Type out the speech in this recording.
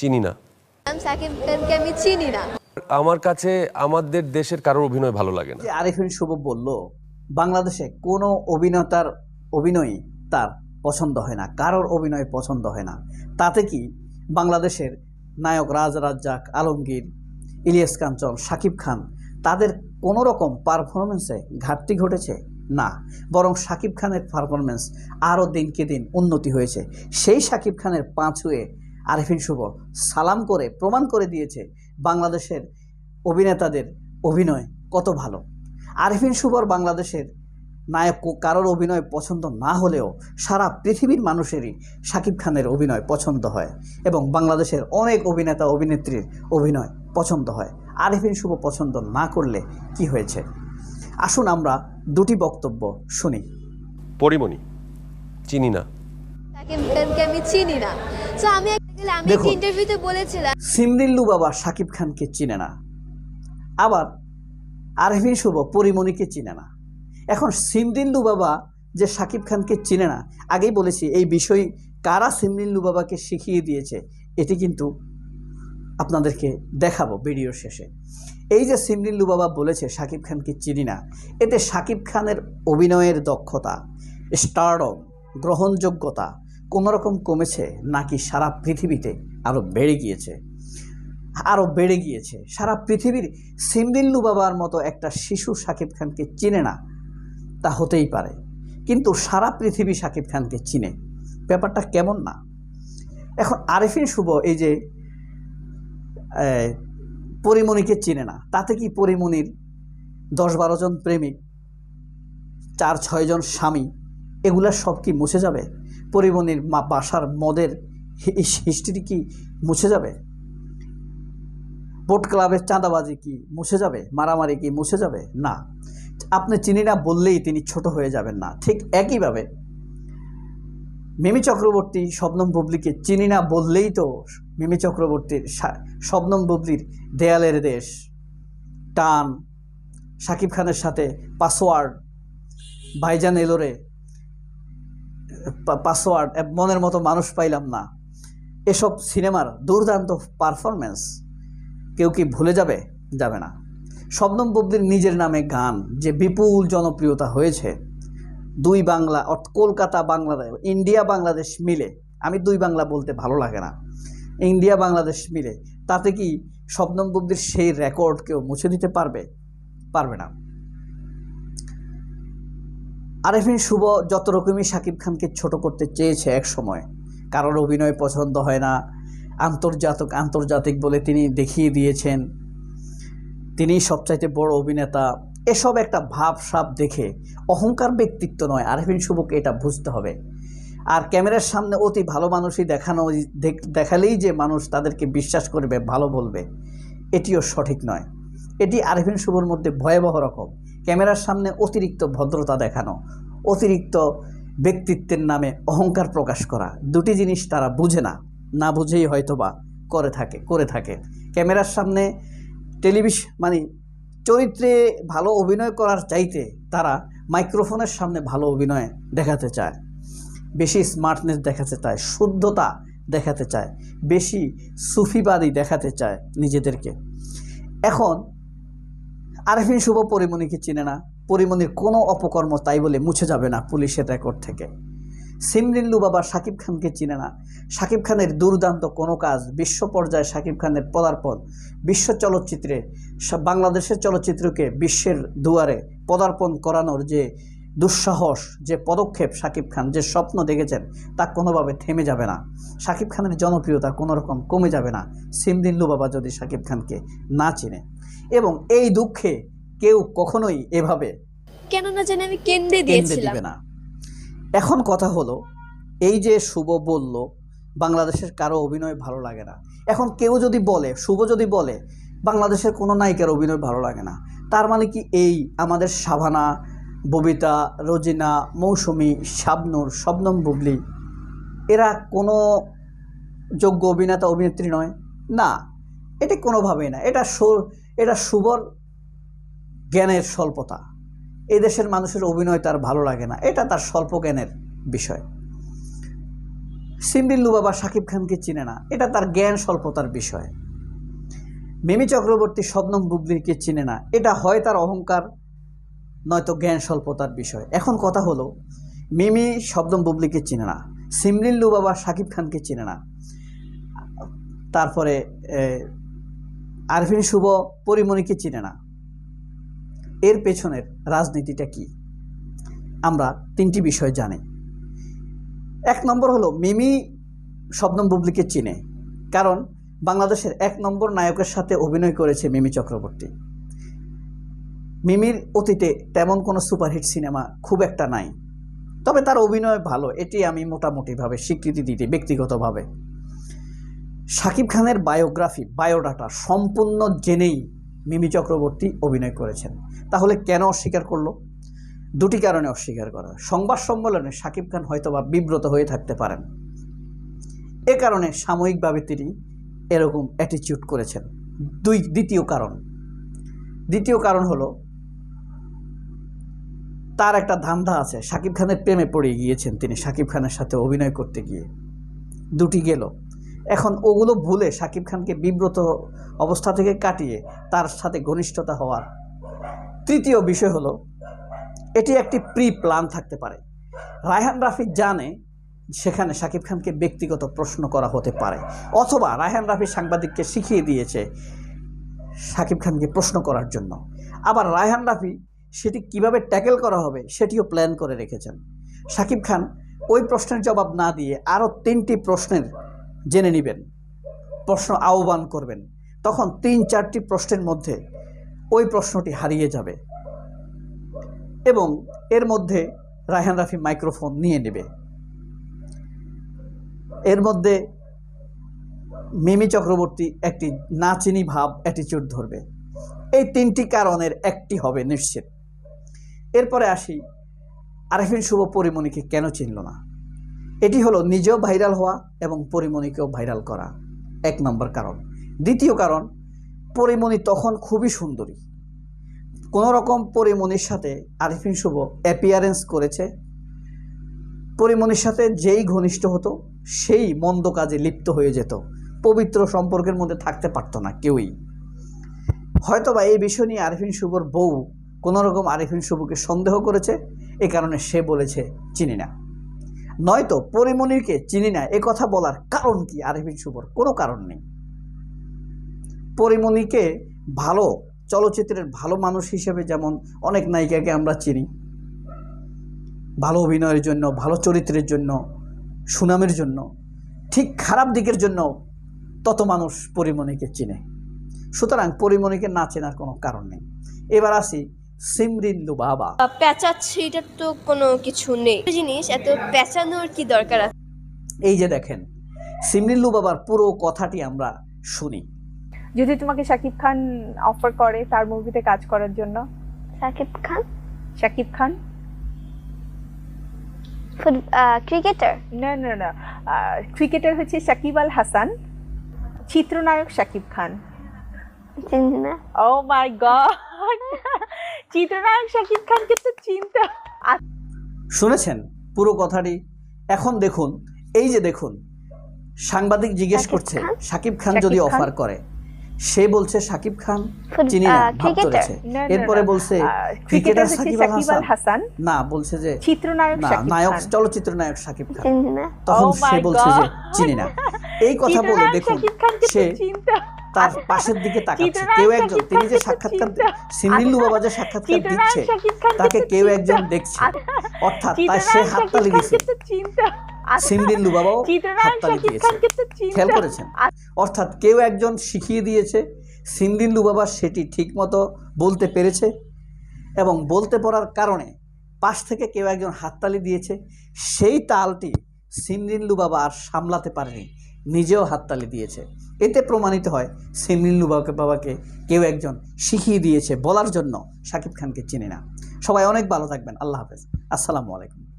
চিনি না। সাকিব খানকে আমি চিনি না। আমার কাছে আমাদের দেশের কারোর অভিনয় ভালো লাগে না। যে আরিফিন শুভ বলল বাংলাদেশে কোনো অভিনেতার অভিনয় তার পছন্দ হয় না কারোর অভিনয় পছন্দ হয় না। তাতে কি বাংলাদেশের নায়ক রাজ রাজ্জাক আলমগীর ইলিয়াস কাঞ্চন শাকিব খান তাদের কোনো রকম পারফরমেন্সে ঘাটতি ঘটেছে? না। বরং শাকিব খানের পারফরমেন্স আরও দিনকে দিন উন্নতি হয়েছে। সেই শাকিব খানের পাঁচ হয়ে আরিফিন শুভ সালাম করে প্রমাণ করে দিয়েছে বাংলাদেশের অভিনেতাদের অভিনয় কত ভালো। আরিফিন শুভর বাংলাদেশের নায়ক কারোর অভিনয় পছন্দ না হলেও সারা পৃথিবীর মানুষেরই শাকিব খানের অভিনয় পছন্দ হয় এবং বাংলাদেশের অনেক অভিনেতা অভিনেত্রীর অভিনয় পছন্দ হয়। আরিফিন শুভ পছন্দ না করলে কি হয়েছে? আসুন আমরা দুটি বক্তব্য শুনি। পরিমণি চিনি না। আমি চিনি না। তো আমি আমি দেখুন। একটা ইন্টারভিউতে বলেছিলাম। সিমরিল্লু বাবা শাকিব খানকে চিনে না। আবার আরভিন শুভ পরিমণিকে চিনে না। এখন সিমরিল্লু বাবা যে শাকিব খানকে চিনে না আগেই বলেছি এই বিষয় কারা সিমরিল্লু বাবাকে শিখিয়ে দিয়েছে এটি কিন্তু আপনাদেরকে দেখাবো ভিডিওর শেষে। এই যে সিমরিল্লু বাবা বলেছে শাকিব খানকে চিনি না এতে শাকিব খানের অভিনয়ের দক্ষতা স্টারডম গ্রহণযোগ্যতা কোনো রকম কমেছে নাকি সারা পৃথিবীতে আরও বেড়ে গিয়েছে? আরও বেড়ে গিয়েছে। সারা পৃথিবীর সিমরিল্লু বাবার মতো একটা শিশু শাকিব খানকে চিনে না, তা হতেই পারে। কিন্তু সারা পৃথিবী শাকিব খানকে চিনে। ব্যাপারটা কেমন না? এখন আরেফিন শুভ এই যে পরিমণিকে চিনে না, তাতে কি পরিমণির দশ বারো জন প্রেমিক, চার ছয়জন স্বামী, এগুলা সব কি মুছে যাবে? পরিমণির মা, বাসার মদের হিস্ট্রি কি মুছে যাবে? বোট ক্লাবের চাঁদাবাজি কি মুছে যাবে? মারামারি কি মুছে যাবে? না। আপনি চিনি না বললেই তিনি ছোট হয়ে যাবেন না। ঠিক একইভাবে মিমি চক্রবর্তী, শবনম বুবলিকে চিনি না বললেই তো মিমি চক্রবর্তীর শবনম বুবলির দেয়ালের দেশ। টান শাকিব খানের সাথে পাসওয়ার্ড ভাইজান এলোরে পাসওয়ার্ড মনের মতো মানুষ পাইলাম না। এসব সিনেমার দুর্দান্ত পারফরমেন্স কেউ কি ভুলে যাবে? যাবে না। শবনম বুবলির নিজের নামে গান, যে বিপুল জনপ্রিয়তা হয়েছে, দুই বাংলা, অর্থ কলকাতা, বাংলাদেশ, ইন্ডিয়া, বাংলাদেশ মিলে। আমি দুই বাংলা বলতে ভালো লাগে না। ইন্ডিয়া, বাংলাদেশ মিলে। তাতে কি শবনম বুবলির সেই রেকর্ড কেউ মুছে দিতে পারবে? পারবে না। আরেফিন শুভ যত রকমই শাকিব খানকে ছোট করতে চেয়েছে এক সময়। কারোর অভিনয় পছন্দ হয় না। আন্তর্জাতিক আন্তর্জাতিক বলে তিনি দেখিয়ে দিয়েছেন। তিনি সবচাইতে বড় অভিনেতা। এসব একটা ভাব সাপ দেখে অহংকার ব্যক্তিত্ব নয়। আরফিন শুভকে এটা বুঝতে হবে। আর ক্যামেরার সামনে অতি ভালো মানুষই দেখানো, দেখ- দেখালেই যে মানুষ তাদেরকে বিশ্বাস করবে, ভালো বলবে, এটিও সঠিক নয়। এটি আরফিন শুভর মধ্যে ভয়াবহ রকম। ক্যামেরার সামনে অতিরিক্ত ভদ্রতা দেখানো, অতিরিক্ত ব্যক্তিত্বের নামে অহংকার প্রকাশ করা, দুটি জিনিস তারা বুঝে না না বুঝেই হয়তোবা করে থাকে করে থাকে। ক্যামেরার সামনে টেলিভিশন মানে চরিত্রে ভালো অভিনয় করার চাইতে তারা মাইক্রোফোনের সামনে ভালো অভিনয় দেখাতে চায়। বেশি স্মার্টনেস দেখাতে চায়, শুদ্ধতা দেখাতে চায়, বেশি সুফিবাদী দেখাতে চায় নিজেদেরকে। এখন আরেফিন শুভ পরিমণিকে চিনে না। পরিমণির কোনো অপকর্ম তাই বলে মুছে যাবে না পুলিশের রেকর্ড থেকে। সিমরিল্লু বাবা শাকিব খানকে চিনে না। শাকিব খানের দুর্দান্ত কোনো কাজ বিশ্ব পর্যায়ে শাকিব খানের পদার্পণ, বিশ্ব চলচ্চিত্রে বাংলাদেশের চলচ্চিত্রকে বিশ্বের দুয়ারে পদার্পণ করানোর যে দুঃসাহস, যে পদক্ষেপ শাকিব খান, যে স্বপ্ন দেখেছেন, তা কোনোভাবে থেমে যাবে না। শাকিব খানের জনপ্রিয়তা কোনোরকম কমে যাবে না। সিমদিল্লু বাবা যদি শাকিব খানকে না চিনে। এবং এই দুঃখে কেউ কখনোই এভাবে কেন না জানি আমি কেন্দ্রে কেন্দ্রে দিয়েছিলাম। দিবে না। এখন কথা হলো এই যে শুভ বলল বাংলাদেশের কারও অভিনয় ভালো লাগে না। এখন কেউ যদি বলে শুভ যদি বলে বাংলাদেশের কোনো নায়িকার অভিনয় ভালো লাগে না। তার মানে কি এই আমাদের সাভানা ববিতা রোজিনা মৌসুমি শাবনুর শবনম বুবলি এরা কোনো যোগ্য অভিনেতা অভিনেত্রী নয়। না এটা কোনোভাবেই না। এটা সু- এটা সুবর জ্ঞানের স্বল্পতা। এই দেশের মানুষের অভিনয় তার ভালো লাগে না। এটা তার স্বল্প জ্ঞানের বিষয়। সিমরিল্লু বাবা শাকিব খানকে চিনে না। এটা তার জ্ঞান স্বল্পতার বিষয়। মিমি চক্রবর্তী, শবনম বুবলিকে চিনে না। এটা হয় তার অহংকার, নয়তো জ্ঞান স্বল্পতার বিষয়। এখন কথা হলো, মিমি, শবনম বুবলিকে চিনে না। সিমরিল্লু বাবা শাকিব খানকে চিনে না। তারপরে আরফিন শুভ, পরিমণিকে চিনে না। এর পেছনের রাজনীতিটা কি? আমরা তিনটি বিষয় জানি। এক নম্বর হলো, মিমি শবনম বুবলিকে চিনে, কারণ বাংলাদেশের এক নম্বর নায়কের সাথে অভিনয় করেছে মিমি চক্রবর্তী। মিমির অতীতে তেমন কোনো সুপারহিট সিনেমা খুব একটা নাই, তবে তার অভিনয় ভালো, এটি আমি মোটামুটিভাবে স্বীকৃতি দিতে ব্যক্তিগতভাবে। শাকিব খানের বায়োগ্রাফি, বায়োডাটা সম্পূর্ণ জেনেই মিমি চক্রবর্তী অভিনয় করেছেন। তাহলে কেন অস্বীকার করল? দুটি কারণে অস্বীকার করা। সংবাদ সম্মেলনে শাকিব খান হয়তোবা বিব্রত হয়ে থাকতে পারেন। এ কারণে সাময়িকভাবে তিনি এরকম অ্যাটিচিউড করেছেন। দুই, দ্বিতীয় কারণ। দ্বিতীয় কারণ হলো, তার একটা ধান্দা আছে। শাকিব খানের প্রেমে পড়ে গিয়েছেন তিনি শাকিব খানের সাথে অভিনয় করতে গিয়ে। দুটি গেল। এখন ওগুলো ভুলে শাকিব খানকে বিব্রত অবস্থা থেকে কাটিয়ে তার সাথে ঘনিষ্ঠতা হওয়ার তৃতীয় বিষয় হলো, এটি একটি প্রি প্ল্যান থাকতে পারে। রায়হান রাফি জানে সেখানে শাকিব খানকে ব্যক্তিগত প্রশ্ন করা হতে পারে। অথবা রায়হান রাফি সাংবাদিককে শিখিয়ে দিয়েছে শাকিব খানকে প্রশ্ন করার জন্য। আবার রায়হান রাফি সেটি কীভাবে ট্যাকেল করা হবে সেটিও প্ল্যান করে রেখেছেন। শাকিব খান ওই প্রশ্নের জবাব না দিয়ে আরও তিনটি প্রশ্নের জেনে নেবেন। প্রশ্ন আহ্বান করবেন। তখন তিন চারটি প্রশ্নের মধ্যে ওই প্রশ্নটি হারিয়ে যাবে এবং এর মধ্যে রায়হান রাফি মাইক্রোফোন নিয়ে নেবে। এর মধ্যে মিমি চক্রবর্তী একটি নাচিনি ভাব অ্যাটিচিউড ধরবে। এই তিনটি কারণের একটি হবে নিশ্চিত। এরপরে আসি আরেফিন শুভ পরিমণিকে কেন চিনল না? এটি হলো নিজেও ভাইরাল হওয়া এবং পরিমণিকেও ভাইরাল করা। এক নম্বর কারণ। দ্বিতীয় কারণ, পরিমণি তখন খুবই সুন্দরী। কোনো রকম পরিমণির সাথে আরিফিন শুভ অ্যাপিয়ারেন্স করেছে। পরিমণির সাথে যেই ঘনিষ্ঠ হতো, সেই মন্দ কাজে লিপ্ত হয়ে যেত। পবিত্র সম্পর্কের মধ্যে থাকতে পারতো না কেউই। হয়তোবা এই বিষয় নিয়ে আরিফিন শুভর বউ কোনো রকম আরিফিন শুভকে সন্দেহ করেছে, এ কারণে সে বলেছে, চিনি না। নয়তো পরিমণিকে চিনি না, এ কথা বলার কারণ কি? আরিফিন শুভর কোনো কারণ নেই। পরিমণিকে ভালো চলচ্চিত্রের ভালো মানুষ হিসেবে যেমন অনেক নায়িকাকে আমরা চিনি, ভালো অভিনয়ের জন্য, ভালো চরিত্রের জন্য, সুনামের জন্য, ঠিক খারাপ দিকের জন্য তত মানুষ পরিমণিকে চিনে। সুতরাং পরিমণিকে না চেনার কোনো কারণ নেই। এবার আসি সিমরিল্লু বাবা। পেঁচাচ্ছি এটার তো কোনো কিছু নেই। জিনিস এত পেঁচানোর কি দরকার আছে? এই যে দেখেন সিমরিল্লু বাবার পুরো কথাটি আমরা শুনি। যদি তোমাকে শাকিব খান অফার করে তার মুভিতে কাজ করার জন্য? সাকিব খান? শাকিব খান? ক্রিকেটার না না না ক্রিকেটার হচ্ছে শাকিব আল হাসান চিত্রনায়ক শাকিব খান। চিনি না। ও মাই গড চিত্রনায়ক শাকিব খানকে তো চিন্তা শুনেছেন পুরো কথাটি? এখন দেখুন এই যে দেখুন সাংবাদিক জিজ্ঞেস শাকিব করছে? সাকিব খান যদি অফার করে সে বলছে সাকিব খান চিনি না ভাব না, না, এরপরে বলছে ক্রিকেটার সাকিব আল হাসান। না বলছে যে চিত্রনায়ক নায়ক চলচ্চিত্র নায়ক সাকিব খান। তখন Oh সে বলছে যে চিনি না। এই কথা বলে দেখুন সে তার পাশের দিকে তাকাচ্ছে। কেউ একজন তিনি যে সাক্ষাৎকার চিন্তা। সিমরিল্লু বাবা যে সাক্ষাৎকার দিচ্ছে তাকে কেউ একজন দেখছে। অর্থাৎ তার সে হাততালি দিছে সিমরিল্লু বাবাও হাততালি দিয়েছে। খেয়াল করেছেন? অর্থাৎ কেউ একজন শিখিয়ে দিয়েছে সিমরিল্লু বাবা সেটি ঠিকমতো বলতে পেরেছে এবং বলতে পারার কারণে পাশ থেকে কেউ একজন হাততালি দিয়েছে সেই তালটি সিমরিল্লু বাবা আর সামলাতে পারেনি নিজেও হাততালি দিয়েছে। এতে প্রমাণিত হয় সিমরিল্লু বাবাকে বাবাকে কেউ একজন শিখিয়ে দিয়েছে বলার জন্য শাকিব খানকে চিনি না। সবাই অনেক ভালো থাকবেন আল্লাহ হাফেজ। আসসালামু আলাইকুম।